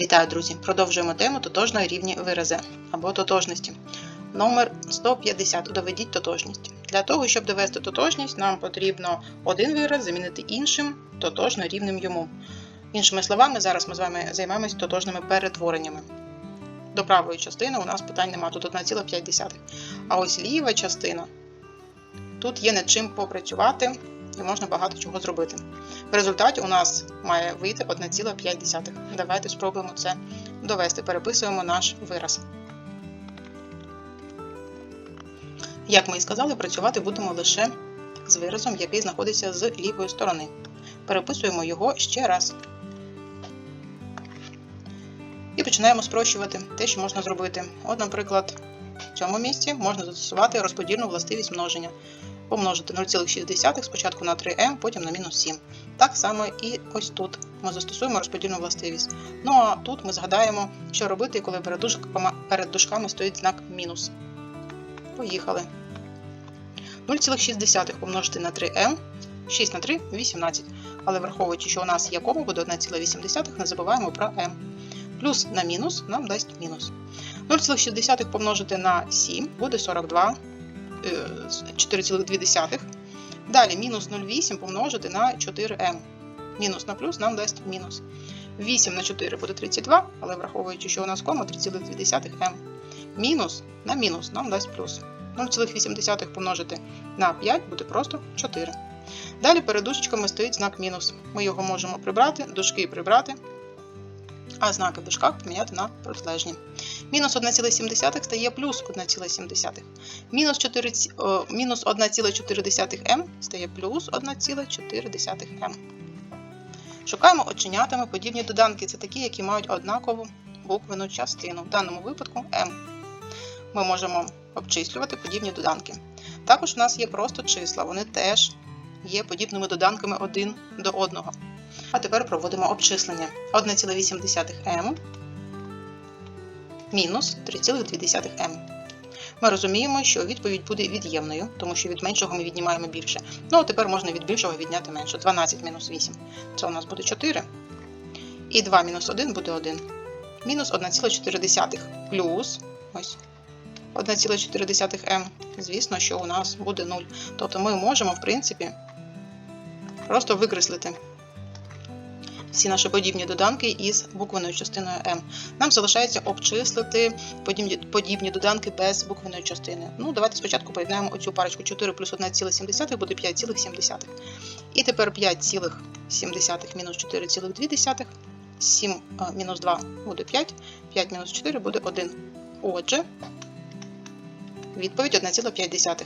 Вітаю, друзі! Продовжуємо тему тотожної рівні вирази або тотожності. Номер 150. Доведіть тотожність. Для того, щоб довести тотожність, нам потрібно один вираз замінити іншим тотожно рівним йому. Іншими словами, зараз ми з вами займаємось тотожними перетвореннями. До правої частини у нас питань немає, тут 1,5. А ось ліва частина. Тут є над чим попрацювати і можна багато чого зробити. В результаті у нас має вийти 1,5. Давайте спробуємо це довести. Переписуємо наш вираз. Як ми і сказали, працювати будемо лише з виразом, який знаходиться з лівої сторони. Переписуємо його ще раз. І починаємо спрощувати те, що можна зробити. От, наприклад, в цьому місці можна застосувати розподільну властивість множення. Помножити 0,6 спочатку на 3m, потім на мінус 7. Так само і ось тут ми застосуємо розподільну властивість. Ну а тут ми згадаємо, що робити, коли перед дужками, стоїть знак мінус. Поїхали. 0,6 помножити на 3m, 6 на 3 18. Але враховуючи, що у нас є кома, буде 1,8, не забуваємо про m. Плюс на мінус нам дасть мінус. 0,6 помножити на 7 буде 42. 4,2. Далі мінус 0,8 помножити на 4m. Мінус на плюс нам дасть мінус. 8 на 4 буде 32, але враховуючи, що у нас кома 3,2m. Мінус на мінус нам дасть плюс. 0,8 помножити на 5 буде просто 4. Далі перед дужечками стоїть знак мінус. Ми його можемо прибрати, дужки прибрати, а знаки в дужках поміняти на протилежні. Мінус 1,7 стає плюс 1,7. Мінус 4, о, мінус 1,4m стає плюс 1,4m. Шукаємо оченятами подібні доданки. Це такі, які мають однакову буквену частину. В даному випадку m. Ми можемо обчислювати подібні доданки. Також у нас є просто числа, вони теж є подібними доданками один до одного. А тепер проводимо обчислення. 1,8m мінус 3,2m. Ми розуміємо, що відповідь буде від'ємною, тому що від меншого ми віднімаємо більше. Ну, а тепер можна від більшого відняти менше. 12 мінус 8. Це у нас буде 4. І 2 мінус 1 буде 1. Мінус 1,4 плюс ось 1,4m. Звісно, що у нас буде 0. Тобто ми можемо, в принципі, просто викреслити всі наші подібні доданки із буквеною частиною m. Нам залишається обчислити подібні, подібні доданки без буквеної частини. Ну, давайте спочатку поєднаємо оцю парочку 4 плюс 1,7 буде 5,7. І тепер 5,7 мінус 4,2. 7 мінус 2 буде 5, 5 мінус 4 буде 1. Отже, відповідь 1,5.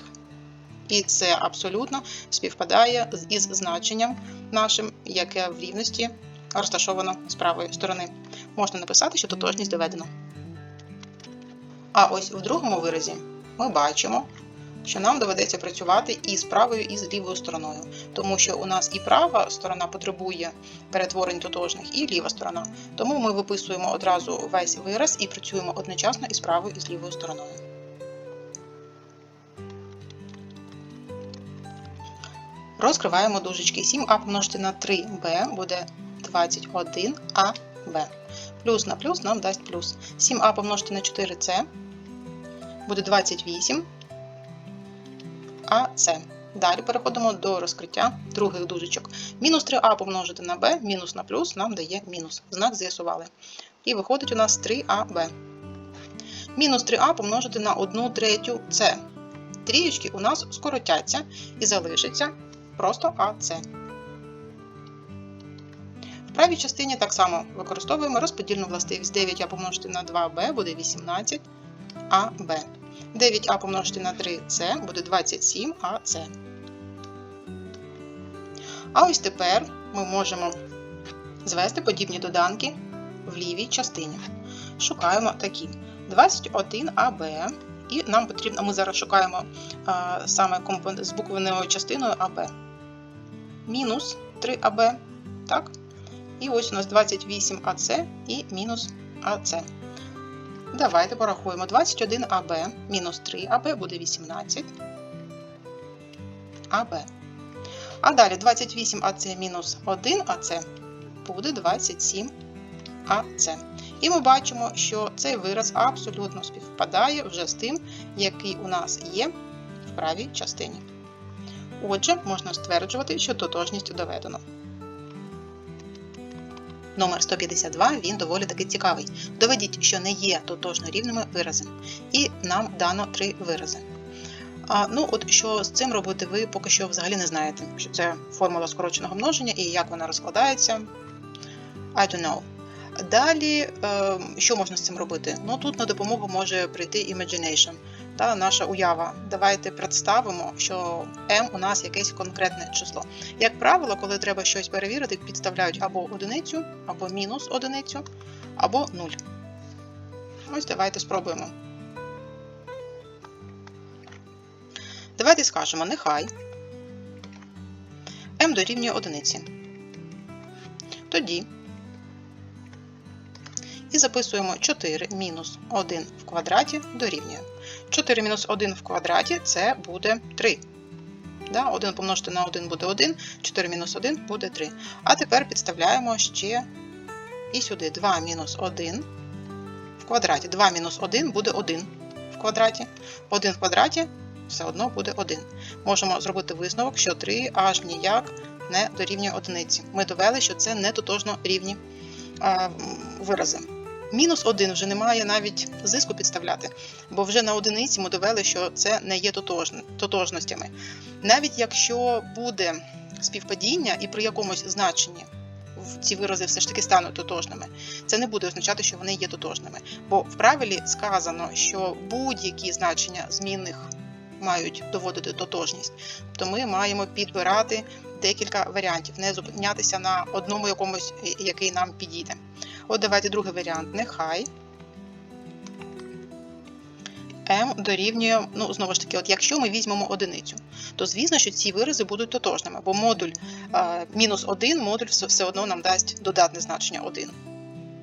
І це абсолютно співпадає із значенням нашим, яке в рівності розташовано з правої сторони. Можна написати, що тотожність доведено. А ось в другому виразі ми бачимо, що нам доведеться працювати і з правою, і з лівою стороною, тому що у нас і права сторона потребує перетворень тотожних, і ліва сторона. Тому ми виписуємо одразу весь вираз і працюємо одночасно із правою і з лівою стороною. Розкриваємо дужечки. 7а помножити на 3b буде 21аб. Плюс на плюс нам дасть плюс. 7а помножити на 4c буде 28 АС. Далі переходимо до розкриття других дужечок. Мінус 3а помножити на b, мінус на плюс нам дає мінус. Знак з'ясували. І виходить у нас 3аб. Мінус 3а помножити на 1 третю С. Трієчки у нас скоротяться і залишиться просто АС. В правій частині так само використовуємо розподільну властивість 9а помножити на 2b буде 18аб. 9а помножити на 3c буде 27ac. А ось тепер ми можемо звести подібні доданки в лівій частині. Шукаємо такі 21аб. І нам потрібно, ми зараз шукаємо а, саме компонент з буквеною частиною АБ. Мінус 3АБ. Так? І ось у нас 28АЦ і мінус АЦ. Давайте порахуємо. 21АБ мінус 3АБ буде 18 АБ. А далі 28АЦ мінус 1АЦ буде 27 АС. І ми бачимо, що цей вираз абсолютно співпадає вже з тим, який у нас є в правій частині. Отже, можна стверджувати, що тотожність доведено. Номер 152 він доволі таки цікавий. Доведіть, що не є тотожно рівними вирази. І нам дано три вирази. А, ну, от що з цим робити, ви поки що взагалі не знаєте, що це формула скороченого множення і як вона розкладається. I don't know. Далі, е, що можна з цим робити? Ну тут на допомогу може прийти imagination, та наша уява. Давайте представимо, що m у нас якесь конкретне число. Як правило, коли треба щось перевірити, підставляють або одиницю, або мінус одиницю, або нуль. Ось давайте спробуємо. Давайте скажемо, нехай m дорівнює одиниці. Тоді і записуємо 4 мінус 1 в квадраті дорівнює. 4 мінус 1 в квадраті це буде 3. 1 помножити на 1 буде 1, 4 мінус 1 буде 3. А тепер підставляємо ще і сюди 2 мінус 1 в квадраті. 2 мінус 1 буде 1 в квадраті. 1 в квадраті все одно буде 1. Можемо зробити висновок, що 3 аж ніяк не дорівнює одиниці. Ми довели, що це не тотожно рівні вирази. Мінус 1 вже немає навіть зиску підставляти, бо вже на одиниці ми довели, що це не є тотожностями. Навіть якщо буде співпадіння і при якомусь значенні ці вирази все ж таки стануть тотожними, це не буде означати, що вони є тотожними. Бо в правилі сказано, що будь-які значення змінних мають доводити тотожність, то ми маємо підбирати декілька варіантів, не зупинятися на одному якомусь, е, який нам підійде. От давайте другий варіант. Нехай m дорівнює, ну, знову ж таки, от якщо ми візьмемо одиницю, то звісно, що ці вирази будуть тотожними, бо модуль мінус 1, модуль все, все одно нам дасть додатне значення 1.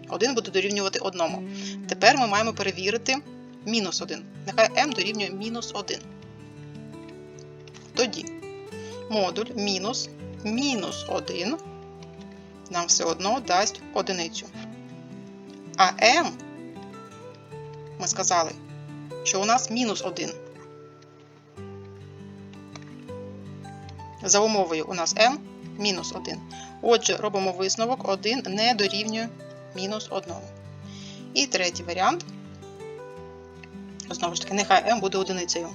1 буде дорівнювати 1. Тепер ми маємо перевірити мінус 1. Нехай m дорівнює мінус 1. Тоді модуль мінус мінус 1 нам все одно дасть одиницю. А m, ми сказали, що у нас мінус 1. За умовою у нас m мінус 1. Отже, робимо висновок 1 не дорівнює мінус 1. І третій варіант. Знову ж таки, нехай m буде одиницею.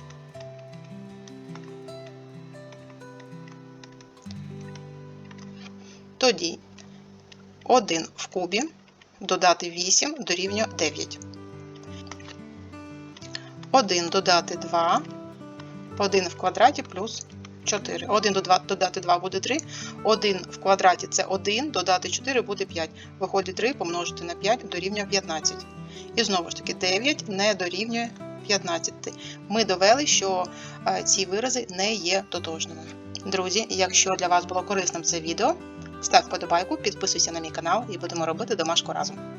Тоді 1 в кубі додати 8 дорівнює 9. 1 додати 2, 1 в квадраті плюс 4. 1 додати 2 буде 3, 1 в квадраті це 1, додати 4 буде 5. Виходить 3 помножити на 5 дорівнює 15. І знову ж таки 9 не дорівнює 15. Ми довели, що е, ці вирази не є тотожними. Друзі, якщо для вас було корисним це відео, Став вподобайку, підписуйся на мій канал і будемо робити домашку разом.